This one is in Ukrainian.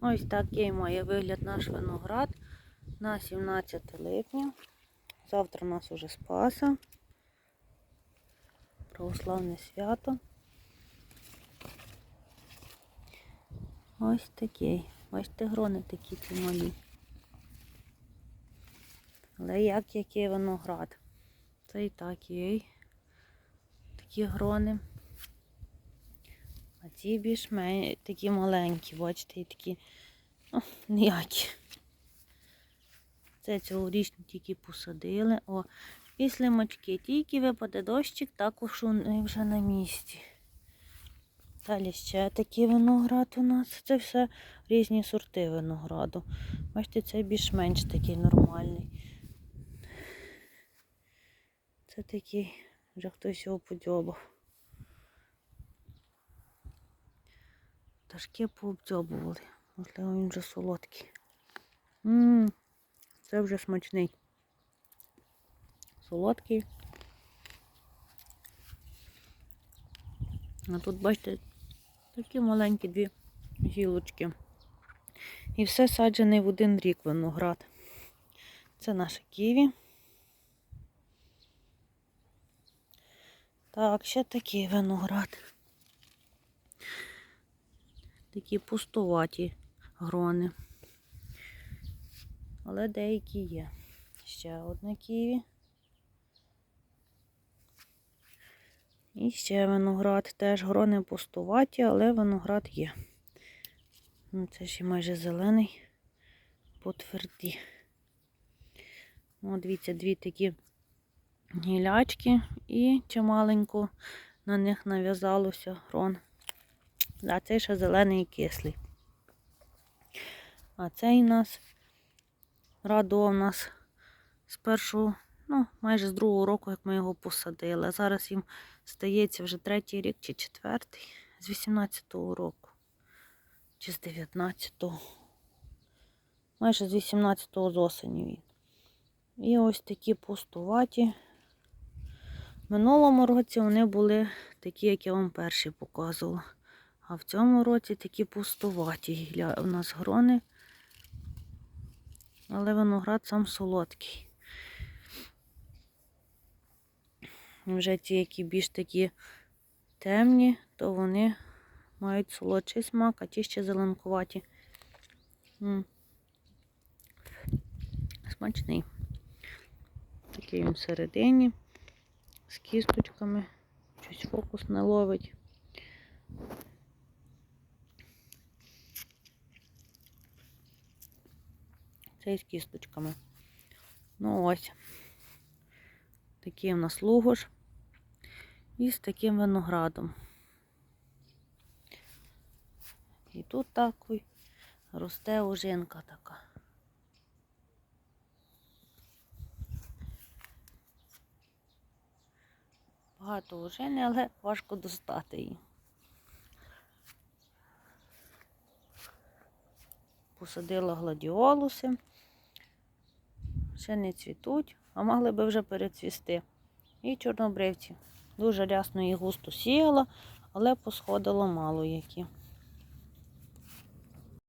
Ось такий має вигляд наш виноград на 17 липня. Завтра у нас уже Спаса. Православне свято. Ось такий. Бачите, грони такі ці малі. Але як який виноград? Це і такий. Такі грони. Ці більш такі маленькі, бачите, і такі ну, ніякі. Це цьогорічні тільки посадили. О, після мочки тільки випаде дощик, також вони вже на місці. Далі ще такий виноград у нас. Це все різні сорти винограду. Бачите, це більш-менш такий нормальний. Це такий, вже хтось його подьобав. Пташки пообдьобували. Можливо, він вже солодкий. Ммм, це вже смачний. Солодкий. А тут, бачите, такі маленькі дві гілочки. І все саджений в один рік виноград. Це наше ківі. Так, ще такий виноград. Такі пустуваті грони. Але деякі є. Ще одне ківі. І ще виноград. Теж грони пустуваті, але виноград є. Ну, Це ще майже зелений, потверді. О, дивіться, дві такі гілячки і чималенько на них нав'язалося грон. Да, цей ще зелений і кислий. А цей у нас радував нас з першого, ну, майже з другого року, як ми його посадили. А зараз їм стається вже третій рік чи четвертий, з 18-го року. Чи з 19-го. Майже з 18-го з осені він. І ось такі пустуваті. В минулому році вони були такі, як я вам перші показувала. А в цьому році такі пустуваті у нас грони. Але виноград сам солодкий. Вже ті, які більш такі темні, то вони мають солодший смак, а ті ще зеленкуваті. М. Смачний. Такий він всередині, з кісточками. Щось фокус не ловить. Цей з кісточками. Ну ось. Такий у нас лугош. І з таким виноградом. І тут такий росте ожинка така. Багато ожини, але важко достати її. Посадила гладіолуси. Ще не цвітуть, а могли би вже перецвісти. І чорнобривці. Дуже рясно і густо сіяла, але посходило мало які.